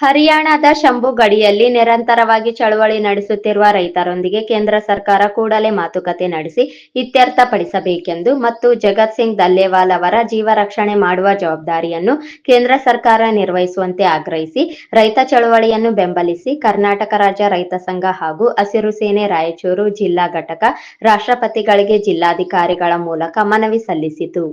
ಹರಿಯಾಣದ ಶಂಭು ಗಡಿಯಲ್ಲಿ ನಿರಂತರವಾಗಿ ಚಳವಳಿ ನಡೆಸುತ್ತಿರುವ ರೈತರೊಂದಿಗೆ ಕೇಂದ್ರ ಸರ್ಕಾರ ಕೂಡಲೇ ಮಾತುಕತೆ ನಡೆಸಿ ಇತ್ಯರ್ಥಪಡಿಸಬೇಕೆಂದು ಮತ್ತು ಜಗತ್ ಸಿಂಗ್ ದಲ್ಲೇವಾಲ್ ಅವರ ಜೀವ ರಕ್ಷಣೆ ಮಾಡುವ ಜವಾಬ್ದಾರಿಯನ್ನು ಕೇಂದ್ರ ಸರ್ಕಾರ ನಿರ್ವಹಿಸುವಂತೆ ಆಗ್ರಹಿಸಿ, ರೈತ ಚಳವಳಿಯನ್ನು ಬೆಂಬಲಿಸಿ ಕರ್ನಾಟಕ ರಾಜ್ಯ ರೈತ ಸಂಘ ಹಾಗೂ ಹಸಿರು ಸೇನೆ ರಾಯಚೂರು ಜಿಲ್ಲಾ ಘಟಕ ರಾಷ್ಟ್ರಪತಿಗಳಿಗೆ ಜಿಲ್ಲಾಧಿಕಾರಿಗಳ ಮೂಲಕ ಮನವಿ ಸಲ್ಲಿಸಿತು.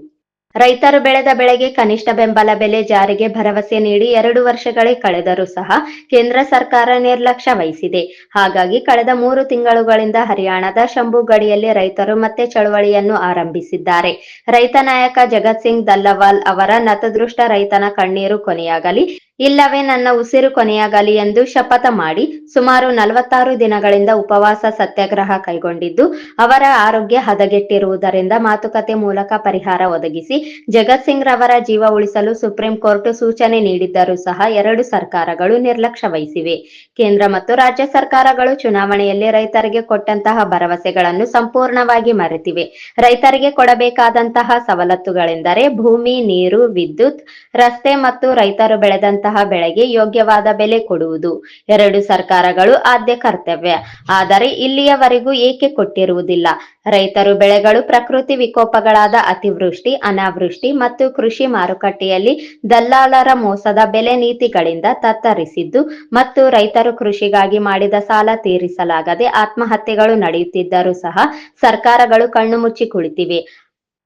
ರೈತರು ಬೆಳೆದ ಬೆಳೆಗೆ ಕನಿಷ್ಠ ಬೆಂಬಲ ಬೆಲೆ ಜಾರಿಗೆ ಭರವಸೆ ನೀಡಿ ಎರಡು ವರ್ಷಗಳೇ ಕಳೆದರೂ ಸಹ ಕೇಂದ್ರ ಸರ್ಕಾರ ನಿರ್ಲಕ್ಷ್ಯ ವಹಿಸಿದೆ. ಹಾಗಾಗಿ ಕಳೆದ ಮೂರು ತಿಂಗಳುಗಳಿಂದ ಹರಿಯಾಣದ ಶಂಭು ಗಡಿಯಲ್ಲಿ ರೈತರು ಮತ್ತೆ ಚಳವಳಿಯನ್ನು ಆರಂಭಿಸಿದ್ದಾರೆ. ರೈತ ನಾಯಕ ಜಗತ್ ಸಿಂಗ್ ದಲ್ಲವಾಲ್ ಅವರ ನತದೃಷ್ಟ ರೈತನ ಕಣ್ಣೀರು ಕೊನೆಯಾಗಲಿ. ಇಲ್ಲವೇ ನನ್ನ ಉಸಿರು ಕೊನೆಯಾಗಲಿ ಎಂದು ಶಪಥ ಮಾಡಿ ಸುಮಾರು ನಲವತ್ತಾರು ದಿನಗಳಿಂದ ಉಪವಾಸ ಸತ್ಯಾಗ್ರಹ ಕೈಗೊಂಡಿದ್ದು, ಅವರ ಆರೋಗ್ಯ ಹದಗೆಟ್ಟಿರುವುದರಿಂದ ಮಾತುಕತೆ ಮೂಲಕ ಪರಿಹಾರ ಒದಗಿಸಿ ಜಗತ್ ಸಿಂಗ್ ರವರ ಜೀವ ಉಳಿಸಲು ಸುಪ್ರೀಂ ಕೋರ್ಟ್ ಸೂಚನೆ ನೀಡಿದ್ದರೂ ಸಹ ಎರಡು ಸರ್ಕಾರಗಳು ನಿರ್ಲಕ್ಷ್ಯ ವಹಿಸಿವೆ ಕೇಂದ್ರ ಮತ್ತು ರಾಜ್ಯ ಸರ್ಕಾರಗಳು ಚುನಾವಣೆಯಲ್ಲಿ ರೈತರಿಗೆ ಕೊಟ್ಟಂತಹ ಭರವಸೆಗಳನ್ನು ಸಂಪೂರ್ಣವಾಗಿ ಮರೆತಿವೆ. ರೈತರಿಗೆ ಕೊಡಬೇಕಾದಂತಹ ಸವಲತ್ತುಗಳೆಂದರೆ ಭೂಮಿ, ನೀರು, ವಿದ್ಯುತ್, ರಸ್ತೆ ಮತ್ತು ರೈತರು ಬೆಳೆದಂತಹ ಬೆಳೆಗೆ ಯೋಗ್ಯವಾದ ಬೆಲೆ ಕೊಡುವುದು. ಎರಡು ಸರ್ಕಾರಗಳು ಆದ್ಯ ಕರ್ತವ್ಯ. ಆದರೆ ಇಲ್ಲಿಯವರೆಗೂ ಏಕೆ ಕೊಟ್ಟಿರುವುದಿಲ್ಲ? ರೈತರು ಬೆಳೆಗಳು ಪ್ರಕೃತಿ ವಿಕೋಪಗಳಾದ ಅತಿವೃಷ್ಟಿ, ಅನಾವೃಷ್ಟಿ ಮತ್ತು ಕೃಷಿ ಮಾರುಕಟ್ಟೆಯಲ್ಲಿ ದಲ್ಲಾಳರ ಮೋಸದ ಬೆಲೆ ನೀತಿಗಳಿಂದ ತತ್ತರಿಸಿದ್ದು ಮತ್ತು ರೈತರು ಕೃಷಿಗಾಗಿ ಮಾಡಿದ ಸಾಲ ತೀರಿಸಲಾಗದೆ ಆತ್ಮಹತ್ಯೆಗಳು ನಡೆಯುತ್ತಿದ್ದರೂ ಸಹ ಸರ್ಕಾರಗಳು ಕಣ್ಣು ಮುಚ್ಚಿ ಕುಳಿತಿವೆ.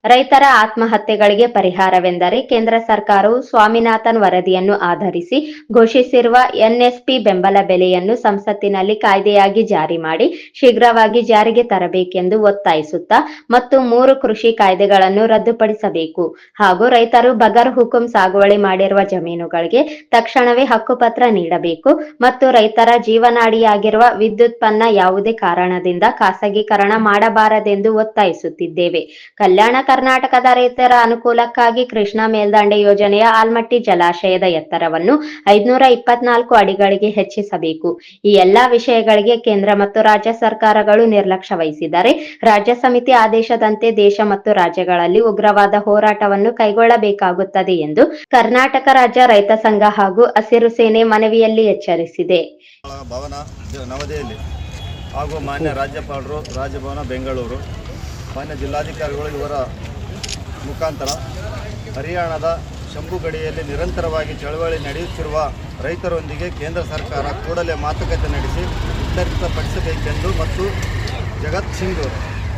ರೈತರ ಆತ್ಮಹತ್ಯೆಗಳಿಗೆ ಪರಿಹಾರವೆಂದರೆ ಕೇಂದ್ರ ಸರ್ಕಾರವು ಸ್ವಾಮಿನಾಥನ್ ವರದಿಯನ್ನು ಆಧರಿಸಿ ಘೋಷಿಸಿರುವ ಎನ್ಎಸ್ಪಿ ಬೆಂಬಲ ಬೆಲೆಯನ್ನು ಸಂಸತ್ತಿನಲ್ಲಿ ಕಾಯ್ದೆಯಾಗಿ ಜಾರಿ ಮಾಡಿ ಶೀಘ್ರವಾಗಿ ಜಾರಿಗೆ ತರಬೇಕೆಂದು ಒತ್ತಾಯಿಸುತ್ತಾ ಮತ್ತು ಮೂರು ಕೃಷಿ ಕಾಯ್ದೆಗಳನ್ನು ರದ್ದುಪಡಿಸಬೇಕು. ಹಾಗೂ ರೈತರು ಬಗರ್ ಹುಕುಂ ಸಾಗುವಳಿ ಮಾಡಿರುವ ಜಮೀನುಗಳಿಗೆ ತಕ್ಷಣವೇ ಹಕ್ಕುಪತ್ರ ನೀಡಬೇಕು ಮತ್ತು ರೈತರ ಜೀವನಾಡಿಯಾಗಿರುವ ವಿದ್ಯುತ್ಪನ್ನ ಯಾವುದೇ ಕಾರಣದಿಂದ ಖಾಸಗೀಕರಣ ಮಾಡಬಾರದೆಂದು ಒತ್ತಾಯಿಸುತ್ತಿದ್ದೇವೆ. ಕಲ್ಯಾಣ ಕರ್ನಾಟಕದ ರೈತರ ಅನುಕೂಲಕ್ಕಾಗಿ ಕೃಷ್ಣಾ ಮೇಲ್ದಂಡೆ ಯೋಜನೆಯ ಆಲ್ಮಟ್ಟಿ ಜಲಾಶಯದ ಎತ್ತರವನ್ನು ಐದ್ನೂರ ಇಪ್ಪತ್ನಾಲ್ಕು ಅಡಿಗಳಿಗೆ ಹೆಚ್ಚಿಸಬೇಕು. ಈ ಎಲ್ಲಾ ವಿಷಯಗಳಿಗೆ ಕೇಂದ್ರ ಮತ್ತು ರಾಜ್ಯ ಸರ್ಕಾರಗಳು ನಿರ್ಲಕ್ಷ್ಯ ವಹಿಸಿದರೆ ರಾಜ್ಯ ಸಮಿತಿ ಆದೇಶದಂತೆ ದೇಶ ಮತ್ತು ರಾಜ್ಯಗಳಲ್ಲಿ ಉಗ್ರವಾದ ಹೋರಾಟವನ್ನು ಕೈಗೊಳ್ಳಬೇಕಾಗುತ್ತದೆ ಎಂದು ಕರ್ನಾಟಕ ರಾಜ್ಯ ರೈತ ಸಂಘ ಹಾಗೂ ಹಸಿರು ಸೇನೆ ಮನವಿಯಲ್ಲಿ ಎಚ್ಚರಿಸಿದೆ. ಹಾಗೂ ಮಾನ್ಯ ರಾಜ್ಯಪಾಲರು, ರಾಜಭವನ ಬೆಂಗಳೂರು. ಮಾನ್ಯ ಜಿಲ್ಲಾಧಿಕಾರಿಗಳು ಇವರ ಮುಖಾಂತರ ಹರಿಯಾಣದ ಶಂಭು ಗಡಿಯಲ್ಲಿ ನಿರಂತರವಾಗಿ ಚಳವಳಿ ನಡೆಯುತ್ತಿರುವ ರೈತರೊಂದಿಗೆ ಕೇಂದ್ರ ಸರ್ಕಾರ ಕೂಡಲೇ ಮಾತುಕತೆ ನಡೆಸಿ ಇತ್ಯರ್ಥಪಡಿಸಬೇಕೆಂದು ಮತ್ತು ಜಗತ್ ಸಿಂಗ್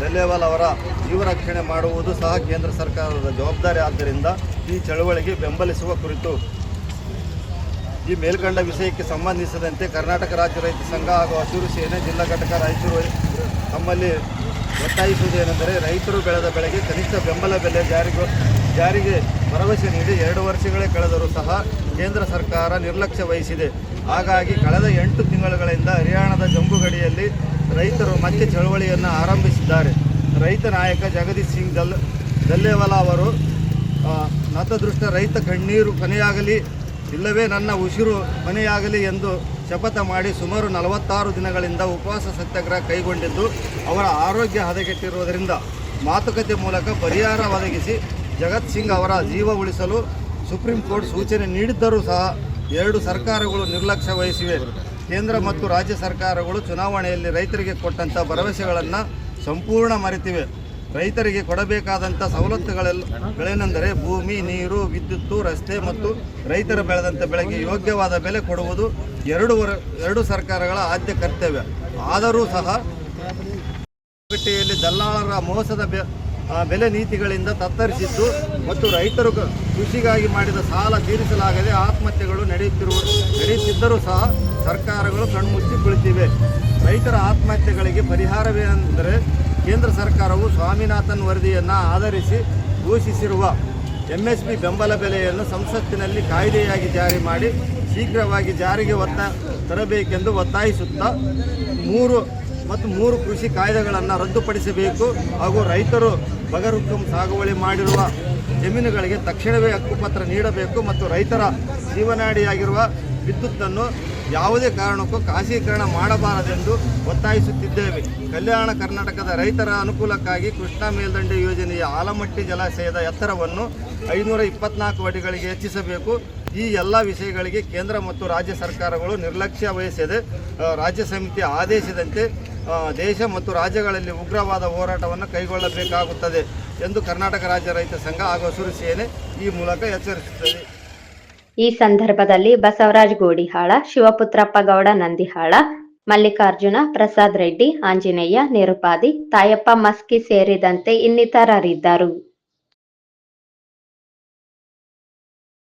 ದಲ್ಲೇವಾಲ್ ಅವರ ಜೀವ ರಕ್ಷಣೆ ಮಾಡುವುದು ಸಹ ಕೇಂದ್ರ ಸರ್ಕಾರದ ಜವಾಬ್ದಾರಿ. ಆದ್ದರಿಂದ ಈ ಚಳವಳಿಗೆ ಬೆಂಬಲಿಸುವ ಕುರಿತು ಈ ಮೇಲ್ಕಂಡ ವಿಷಯಕ್ಕೆ ಸಂಬಂಧಿಸಿದಂತೆ ಕರ್ನಾಟಕ ರಾಜ್ಯ ರೈತ ಸಂಘ ಹಾಗೂ ಹಸಿರು ಸೇನೆ ಜಿಲ್ಲಾ ಘಟಕ ರಾಯಚೂರು ತಮ್ಮಲ್ಲಿ ಒತ್ತಾಯಿಸುವುದೇನೆಂದರೆ ರೈತರು ಬೆಳೆದ ಬೆಳೆಗೆ ಕನಿಷ್ಠ ಬೆಂಬಲ ಬೆಲೆ ಜಾರಿಗೆ ಜಾರಿಗೆ ಭರವಸೆ ನೀಡಿ ಎರಡು ವರ್ಷಗಳೇ ಕಳೆದರೂ ಸಹ ಕೇಂದ್ರ ಸರ್ಕಾರ ನಿರ್ಲಕ್ಷ್ಯ ವಹಿಸಿದೆ. ಹಾಗಾಗಿ ಕಳೆದ ಎಂಟು ತಿಂಗಳುಗಳಿಂದ ಹರಿಯಾಣದ ಜಂಬುಗಡಿಯಲ್ಲಿ ರೈತರು ಮತ್ತೆ ಚಳವಳಿಯನ್ನು ಆರಂಭಿಸಿದ್ದಾರೆ. ರೈತ ನಾಯಕ ಜಗದೀಶ್ ಸಿಂಗ್ ದಲ್, ದಲ್ಲೇವಾಲಾ ಅವರು ನತದೃಷ್ಟ ರೈತ ಕಣ್ಣೀರು ಕೊನೆಯಾಗಲಿ, ಇಲ್ಲವೇ ನನ್ನ ಉಸಿರು ಕೊನೆಯಾಗಲಿ ಎಂದು ಶಪಥ ಮಾಡಿ ಸುಮಾರು ನಲವತ್ತಾರು ದಿನಗಳಿಂದ ಉಪವಾಸ ಸತ್ಯಾಗ್ರಹ ಕೈಗೊಂಡಿದ್ದು ಅವರ ಆರೋಗ್ಯ ಹದಗೆಟ್ಟಿರುವುದರಿಂದ ಮಾತುಕತೆ ಮೂಲಕ ಪರಿಹಾರ ಒದಗಿಸಿ ಜಗತ್ ಸಿಂಗ್ ಅವರ ಜೀವ ಉಳಿಸಲು ಸುಪ್ರೀಂ ಕೋರ್ಟ್ ಸೂಚನೆ ನೀಡಿದ್ದರೂ ಸಹ ಎರಡು ಸರ್ಕಾರಗಳು ನಿರ್ಲಕ್ಷ್ಯ ವಹಿಸಿವೆ. ಕೇಂದ್ರ ಮತ್ತು ರಾಜ್ಯ ಸರ್ಕಾರಗಳು ಚುನಾವಣೆಯಲ್ಲಿ ರೈತರಿಗೆ ಕೊಟ್ಟಂಥ ಭರವಸೆಗಳನ್ನು ಸಂಪೂರ್ಣ ಮರೆತಿವೆ. ರೈತರಿಗೆ ಕೊಡಬೇಕಾದಂಥ ಸವಲತ್ತುಗಳೆಲ್ಲಗಳೆಂದರೆ ಭೂಮಿ, ನೀರು, ವಿದ್ಯುತ್ತು, ರಸ್ತೆ ಮತ್ತು ರೈತರ ಬೆಳೆದಂಥ ಬೆಳೆಗೆ ಯೋಗ್ಯವಾದ ಬೆಲೆ ಕೊಡುವುದು ಎರಡು ಎರಡು ಸರ್ಕಾರಗಳ ಆದ್ಯ ಕರ್ತವ್ಯ. ಆದರೂ ಸಹ ಮಾರುಕಟ್ಟೆಯಲ್ಲಿ ದಲ್ಲಾಳರ ಮೋಸದ ಬೆಲೆ ನೀತಿಗಳಿಂದ ತತ್ತರಿಸಿದ್ದು ಮತ್ತು ರೈತರು ಕೃಷಿಗಾಗಿ ಮಾಡಿದ ಸಾಲ ತೀರಿಸಲಾಗದೆ ಆತ್ಮಹತ್ಯೆಗಳು ನಡೆಯುತ್ತಿರುವ, ನಡೆಯುತ್ತಿದ್ದರೂ ಸಹ ಸರ್ಕಾರಗಳು ಕಣ್ಮುಚ್ಚಿ ಕುಳಿತಿವೆ ರೈತರ ಆತ್ಮಹತ್ಯೆಗಳಿಗೆ ಪರಿಹಾರವೇನೆಂದರೆ ಕೇಂದ್ರ ಸರ್ಕಾರವು ಸ್ವಾಮಿನಾಥನ್ ವರದಿಯನ್ನು ಆಧರಿಸಿ ಘೋಷಿಸಿರುವ ಎಂಎಸ್ಪಿ ಬೆಂಬಲ ಬೆಲೆಯನ್ನು ಸಂಸತ್ತಿನಲ್ಲಿ ಕಾಯ್ದೆಯಾಗಿ ಜಾರಿ ಮಾಡಿ ಶೀಘ್ರವಾಗಿ ಜಾರಿಗೆ ಒತ್ತ ತರಬೇಕೆಂದು ಒತ್ತಾಯಿಸುತ್ತಾ ಮೂರು ಮತ್ತು ಮೂರು ಕೃಷಿ ಕಾಯ್ದೆಗಳನ್ನು ರದ್ದುಪಡಿಸಬೇಕು ಹಾಗೂ ರೈತರು ಬಗರುಕಂ ಸಾಗುವಳಿ ಮಾಡಿರುವ ಜಮೀನುಗಳಿಗೆ ತಕ್ಷಣವೇ ಹಕ್ಕುಪತ್ರ ನೀಡಬೇಕು ಮತ್ತು ರೈತರ ಜೀವನಾಡಿಯಾಗಿರುವ ವಿದ್ಯುತ್ತನ್ನು ಯಾವುದೇ ಕಾರಣಕ್ಕೂ ಖಾಸೀಕರಣ ಮಾಡಬಾರದೆಂದು ಒತ್ತಾಯಿಸುತ್ತಿದ್ದೇವೆ. ಕಲ್ಯಾಣ ಕರ್ನಾಟಕದ ರೈತರ ಅನುಕೂಲಕ್ಕಾಗಿ ಕೃಷ್ಣಾ ಮೇಲ್ದಂಡೆ ಯೋಜನೆಯ ಆಲಮಟ್ಟಿ ಜಲಾಶಯದ ಎತ್ತರವನ್ನು ಐನೂರ ಇಪ್ಪತ್ನಾಲ್ಕು ಅಡಿಗಳಿಗೆ ಹೆಚ್ಚಿಸಬೇಕು. ಈ ಎಲ್ಲ ವಿಷಯಗಳಿಗೆ ಕೇಂದ್ರ ಮತ್ತು ರಾಜ್ಯ ಸರ್ಕಾರಗಳು ನಿರ್ಲಕ್ಷ್ಯ ವಹಿಸದೆ ರಾಜ್ಯ ಸಮಿತಿ ಆದೇಶದಂತೆ ದೇಶ ಮತ್ತು ರಾಜ್ಯಗಳಲ್ಲಿ ಉಗ್ರವಾದ ಹೋರಾಟವನ್ನು ಕೈಗೊಳ್ಳಬೇಕಾಗುತ್ತದೆ ಎಂದು ಕರ್ನಾಟಕ ರಾಜ್ಯ ರೈತ ಸಂಘ ಹಾಗೂ ಹಸಿರು ಸೇನೆ ಈ ಮೂಲಕ ಎಚ್ಚರಿಸುತ್ತದೆ. ಈ ಸಂದರ್ಭದಲ್ಲಿ ಬಸವರಾಜ್ ಗೋಡಿಹಾಳ, ಶಿವಪುತ್ರಪ್ಪ ಗೌಡ ನಂದಿಹಾಳ, ಮಲ್ಲಿಕಾರ್ಜುನ ಪ್ರಸಾದ್ ರೆಡ್ಡಿ, ಆಂಜನೇಯ, ನಿರುಪಾದಿ, ತಾಯಪ್ಪ ಮಸ್ಕಿ ಸೇರಿದಂತೆ ಇನ್ನಿತರರಿದ್ದರು.